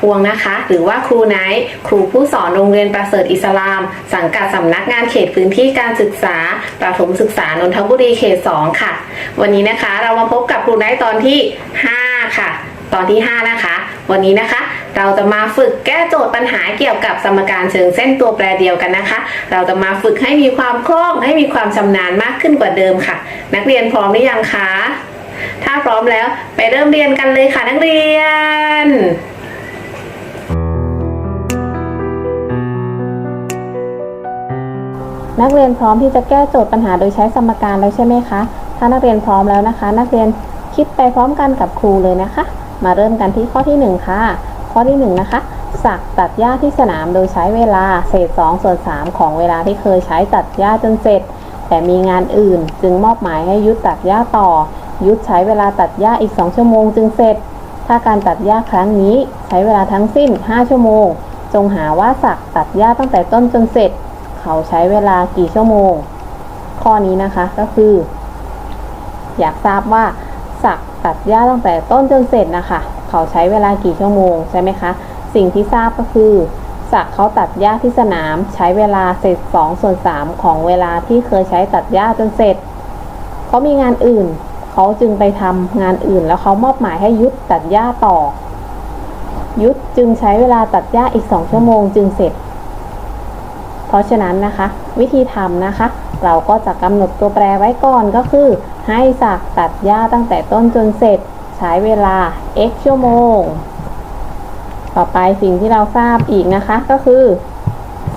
พวงนะคะ หรือว่าครูไนท์ครูผู้สอนโรงเรียนประเสริฐอิสลาม สังกัดสำนักงานเขตพื้นที่การศึกษาประถมศึกษานนทบุรีเขต 2 ค่ะ วันนี้นะคะเรามาพบกับครูไนท์ตอนที่ 5 ค่ะ ตอนที่ 5 นะคะ วันนี้นะคะเราจะมาฝึกแก้โจทย์ปัญหาเกี่ยวกับสมการเชิงเส้นตัวแปรเดียวกันนะคะ เราจะมาฝึกให้มีความคล่องให้มีความชำนาญมากขึ้นกว่าเดิมค่ะ นักเรียนพร้อมหรือยังคะ ถ้าพร้อมแล้วไปเริ่มเรียนกันเลยค่ะนักเรียน นักเรียนพร้อมที่จะแก้โจทย์ปัญหาโดยใช้สมการแล้วใช่ไหมคะ ถ้านักเรียนพร้อมแล้วนะคะ นักเรียนคิดไปพร้อมกันกับครูเลยนะคะ มาเริ่มกันที่ข้อที่ 1 ค่ะ ข้อที่ 1 นะคะ สักตัดหญ้าที่สนามโดยใช้เวลาเศษ2ส่วน3ของเวลาที่เคยใช้ตัดหญ้าจนเสร็จ แต่มีงานอื่น จึงมอบหมายให้ยุทธตัดหญ้าต่อ ยุทธใช้เวลาตัดหญ้าอีก 2 ชั่วโมงจึงเสร็จ ถ้าการตัดหญ้าครั้งนี้ใช้เวลาทั้งสิ้น 5 ชั่วโมง จงหาว่าสักตัดหญ้าตั้งแต่ต้นจนเสร็จ เขาใช้เวลากี่ชั่วโมง ข้อนี้นะคะก็คือ อยากทราบว่าสักตัดหญ้าตั้งแต่ต้นจนเสร็จนะคะ เขาใช้เวลากี่ชั่วโมงใช่ไหมคะ สิ่งที่ทราบก็คือสักเขาตัดหญ้าที่สนามใช้เวลาเศษ2ส่วน3ของเวลาที่เคยใช้ตัดหญ้าจนเสร็จ เขามีงานอื่น เขาจึงไปทำงานอื่น แล้วเขามอบหมายให้ยุทธตัดหญ้าต่อ ยุทธจึงใช้เวลาตัดหญ้าอีก 2 ชั่วโมงจึงเสร็จ เพราะฉะนั้นนะคะ วิธีทำนะคะ เราก็จะกำหนดตัวแปรไว้ก่อนก็คือ ให้สักตัดหญ้าตั้งแต่ต้นจนเสร็จ ใช้เวลา x ชั่วโมง ต่อไปสิ่งที่เราทราบอีกนะคะก็คือ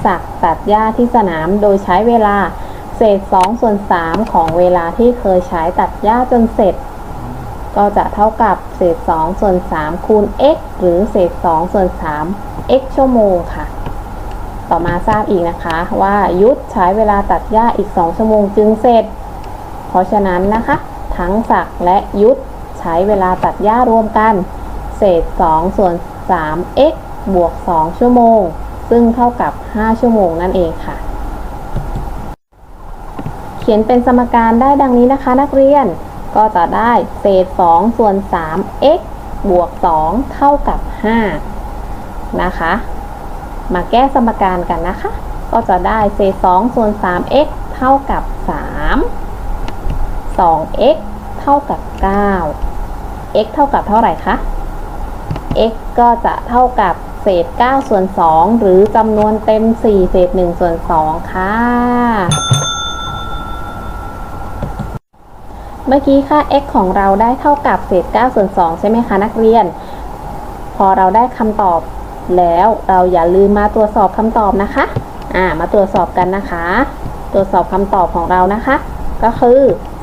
สักตัดหญ้าที่สนามโดยใช้เวลาเศษ2ส่วน3ของเวลาที่เคยใช้ตัดหญ้าจนเสร็จ ก็จะเท่ากับเศษ2ส่วน3คูณ x หรือเศษ2ส่วน3 x ชั่วโมงค่ะ ต่อมาทราบอีกนะคะว่ายุทธใช้เวลาตัดหญ้าอีก 2 ชั่วโมงจึงเสร็จ เพราะฉะนั้นนะคะ ทั้งศักและยุทธใช้เวลาตัดหญ้ารวมกัน เศษ 2 ส่วน 3x บวก 2 ชั่วโมง ซึ่งเท่ากับ 5 ชั่วโมงนั่นเองค่ะ เขียนเป็นสมการได้ดังนี้นะคะ นักเรียนก็จะได้เศษ 2 ส่วน 3x บวก 2 เท่ากับ 5 นะคะ มาแก้สมการกันนะคะ ก็จะได้เศษ2ส่วน 3x เท่ากับ 3 2x เท่ากับ 9 x เท่ากับเท่าไหร่คะ x ก็จะเท่ากับเศษ 9 ส่วน 2 หรือจำนวนเต็ม 4 เศษ 1 ส่วน 2 ค่ะ เมื่อกี้ค่า x ของเราได้เท่ากับเศษ 9 ส่วน 2 ใช่ไหมคะนักเรียน พอเราได้คำตอบ แล้วเราอย่าลืมมาตรวจสอบคำตอบนะคะ อ่า มาตรวจสอบกันนะคะ ตรวจสอบคำตอบของเรานะคะ ก็คือ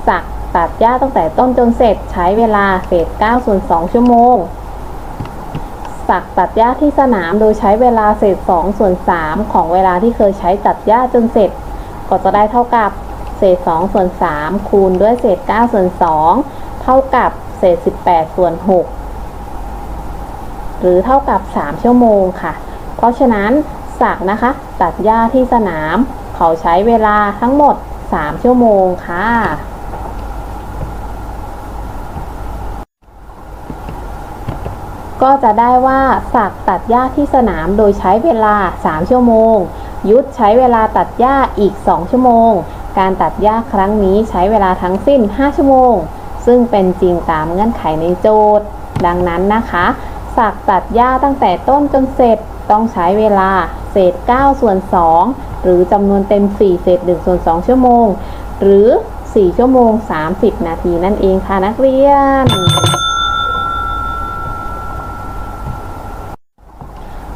สักตัดหญ้าตั้งแต่ต้นจนเสร็จใช้เวลาเศษ9ส่วน2ชั่วโมง สักตัดหญ้าที่สนามโดยใช้เวลาเศษ2ส่วน3ของเวลาที่เคยใช้ตัดหญ้าจนเสร็จ ก็จะได้เท่ากับเศษ2ส่วน3คูณด้วยเศษ9ส่วน2เท่ากับเศษ 18ส่วน6 หรือเท่ากับ 3 ชั่วโมงค่ะ เพราะฉะนั้นสักนะคะ ตัดหญ้าที่สนาม เขาใช้เวลาทั้งหมด 3 ชั่วโมงค่ะ ก็จะได้ว่าสักตัดหญ้าที่สนามโดยใช้เวลา 3 ชั่วโมง ยุทธใช้เวลาตัดหญ้าอีก 2 ชั่วโมง การตัดหญ้าครั้งนี้ใช้เวลาทั้งสิ้น 5 ชั่วโมง ซึ่งเป็นจริงตามเงื่อนไขในโจทย์ ดังนั้นนะคะ สักตัดหญ้าตั้งแต่ต้นจนเสร็จต้องใช้เวลาเศษ 9 ส่วน 2 หรือจำนวนเต็ม 4 เศษ 1 ส่วน 2 ชั่วโมง หรือ 4 ชั่วโมง 30 นาทีนั่นเองค่ะนักเรียน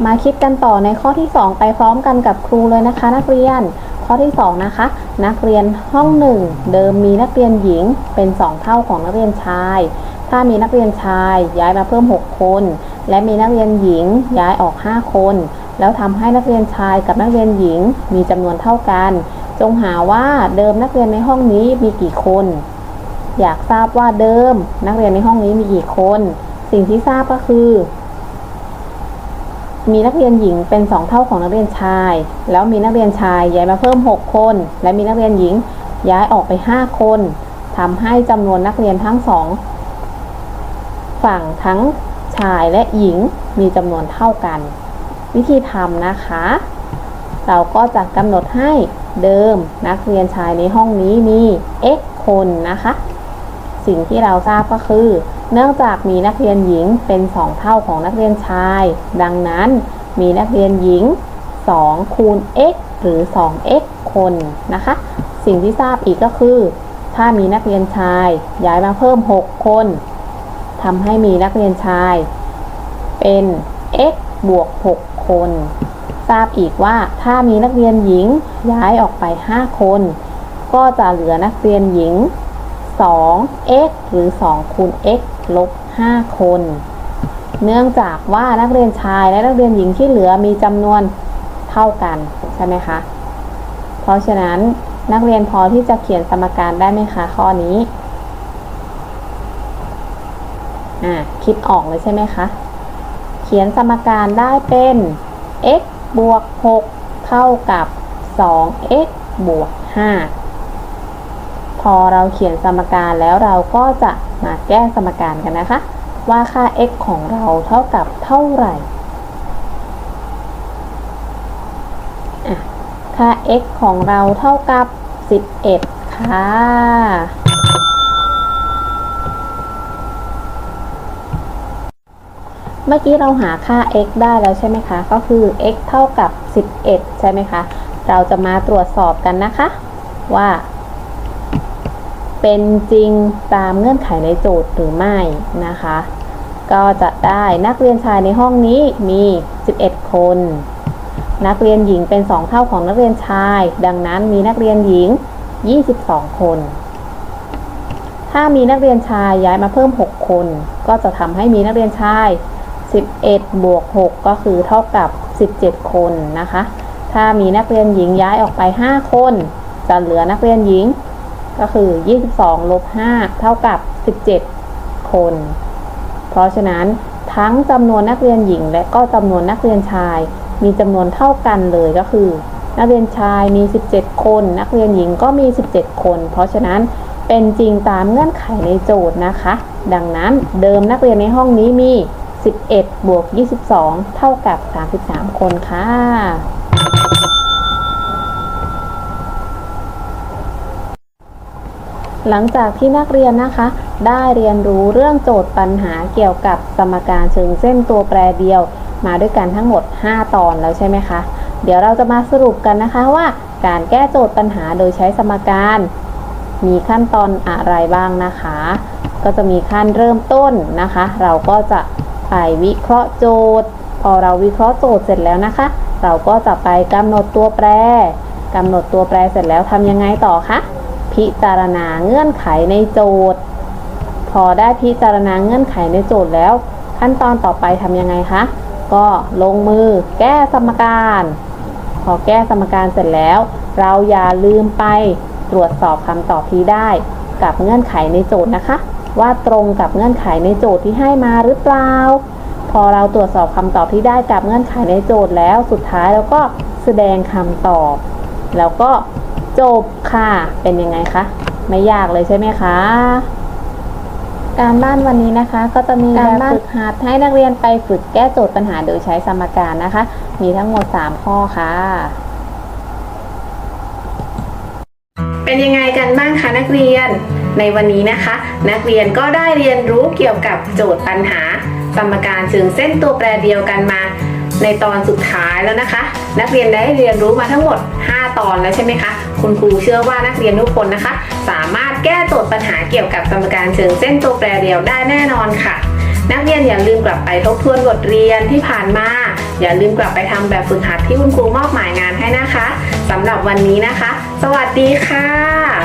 มาคิดกันต่อในข้อที่ 2 ไปพร้อมกันกับครูเลยนะคะนักเรียน ข้อที่ 2 นะคะ นักเรียนห้อง 1 เดิมมีนักเรียนหญิงเป็น 2 เท่าของนักเรียนชาย ถ้ามีนักเรียนชายย้ายมาเพิ่ม 6 คน และมีนักเรียนหญิงย้ายออก 5 คน แล้วทำให้นักเรียนชายกับนักเรียนหญิงมีจำนวนเท่ากัน จงหาว่าเดิมนักเรียนในห้องนี้มีกี่คน อยากทราบว่าเดิมนักเรียนในห้องนี้มีกี่คน สิ่งที่ทราบก็คือ มีนักเรียนหญิงเป็น 2 เท่าของนักเรียนชาย แล้วมีนักเรียนชายย้ายมาเพิ่ม 6 คน และมีนักเรียนหญิงย้ายออกไป 5 คนทำให้จำนวนนักเรียนทั้งสอง ฝั่งทั้งชายและหญิงมีจำนวนเท่ากัน วิธีทำนะคะ เราก็จะกำหนดให้เดิมนักเรียนชายในห้องนี้มี x คนนะคะ สิ่งที่เราทราบก็คือ เนื่องจากมีนักเรียนหญิงเป็น 2 เท่าของนักเรียนชาย ดังนั้นมีนักเรียนหญิง 2 คูณ x หรือ 2x คนนะคะ สิ่งที่ทราบอีกก็คือ ถ้ามีนักเรียนชายย้ายมาเพิ่ม 6 คน ทำให้มีนักเรียนชาย เป็น x บวก 6 คน ทราบอีกว่าถ้ามีนักเรียนหญิงย้ายออกไป 5 คน ก็จะเหลือนักเรียนหญิง 2x หรือ 2 คูณ x ลบ 5 คน เนื่องจากว่านักเรียนชายและนักเรียนหญิงที่เหลือมีจำนวนเท่ากันใช่ไหมคะ เพราะฉะนั้นนักเรียนพอที่จะเขียนสมการได้ไหมคะข้อนี้ อ่าคิดออกเลยใช่ไหมคะ เขียนสมการได้เป็น x บวก 6 เท่ากับ 2x บวก 5 พอเราเขียนสมการแล้วเราก็จะมาแก้สมการกันนะคะ ว่าค่า x ของเราเท่ากับเท่าไหร่ค่า x ของเราเท่ากับ 11 ค่ะ เมื่อกี้เราหาค่า x ได้แล้วใช่ไหมคะ ก็คือ x เท่ากับ 11 ใช่ไหมคะ เราจะมาตรวจสอบกันนะคะ ว่า เป็นจริงตามเงื่อนไขในโจทย์หรือไม่นะคะ ก็จะได้นักเรียนชายในห้องนี้มี 11 คน นักเรียนหญิงเป็น 2 เท่าของนักเรียนชาย ดังนั้นมีนักเรียนหญิง 22 คน ถ้ามีนักเรียนชายย้ายมาเพิ่ม 6 คน ก็จะทำให้มีนักเรียนชาย 11 บวก 6 ก็คือเท่ากับ 17 คนนะคะ ถ้ามีนักเรียนหญิงย้ายออกไป 5 คน จะเหลือนักเรียนหญิงก็คือ 22 ลบ 5 เท่ากับ 17 คน เพราะฉะนั้นทั้งจำนวนนักเรียนหญิง และก็จำนวนนักเรียนชาย มีจำนวนเท่ากันเลยก็คือ นักเรียนชายมี 17 คน นักเรียนหญิงก็มี 17 คน เพราะฉะนั้นเป็นจริงตามเงื่อนไขในโจทย์นะคะ ดังนั้นเดิมนักเรียนในห้องนี้มี 11 บวก 22 เท่ากับ 33 คนค่ะ หลังจากที่นักเรียนนะคะ ได้เรียนรู้เรื่องโจทย์ปัญหาเกี่ยวกับสมการเชิงเส้นตัวแปรเดียว มาด้วยกันทั้งหมด 5 ตอนแล้วใช่ไหมคะ เดี๋ยวเราจะมาสรุปกันนะคะว่า การแก้โจทย์ปัญหาโดยใช้สมการ มีขั้นตอนอะไรบ้างนะคะก็จะมีขั้นเริ่มต้นนะคะ เราก็จะ วิเคราะห์โจทย์ พอเราวิเคราะห์โจทย์เสร็จแล้วนะคะ เราก็จะไปกำหนดตัวแปรกำหนดตัวแปรเสร็จแล้วทำยังไงต่อคะพิจารณาเงื่อนไขในโจทย์ พอได้พิจารณาเงื่อนไขในโจทย์แล้ว ขั้นตอนต่อไปทำยังไงคะก็ลงมือแก้สมการ พอแก้สมการเสร็จแล้ว เราอย่าลืมไปตรวจสอบคำตอบที่ได้กับเงื่อนไขในโจทย์นะคะ ว่าตรงกับเงื่อนไขในโจทย์ที่ให้มาหรือเปล่า พอเราตรวจสอบคำตอบที่ได้กับเงื่อนไขในโจทย์แล้ว สุดท้ายเราก็แสดงคำตอบ แล้วก็จบค่ะ เป็นยังไงคะ ไม่ยากเลยใช่ไหมคะ การบ้านวันนี้นะคะ ก็จะมีการบ้านฝึกหัดให้นักเรียนไปฝึกแก้โจทย์ปัญหาโดยใช้สมการนะคะ มีทั้งหมด 3 ข้อค่ะ เป็นยังไงกันบ้างคะนักเรียน ในวันนี้นะคะ นักเรียนก็ได้เรียนรู้เกี่ยวกับโจทย์ปัญหา สมการเชิงเส้นตัวแปรเดียวกันมา ในตอนสุดท้ายแล้วนะคะ นักเรียนได้เรียนรู้มาทั้งหมด 5 ตอนแล้วใช่ไหมคะคุณครูเชื่อว่านักเรียนทุกคนนะคะ สามารถแก้โจทย์ปัญหาเกี่ยวกับสมการเชิงเส้นตัวแปรเดียวได้แน่นอนค่ะ นักเรียนอย่าลืมกลับไปทบทวนบทเรียนที่ผ่านมาอย่าลืมกลับไปทำแบบฝึกหัดที่คุณครูมอบหมายงานให้นะคะสำหรับวันนี้นะคะ สวัสดีค่ะ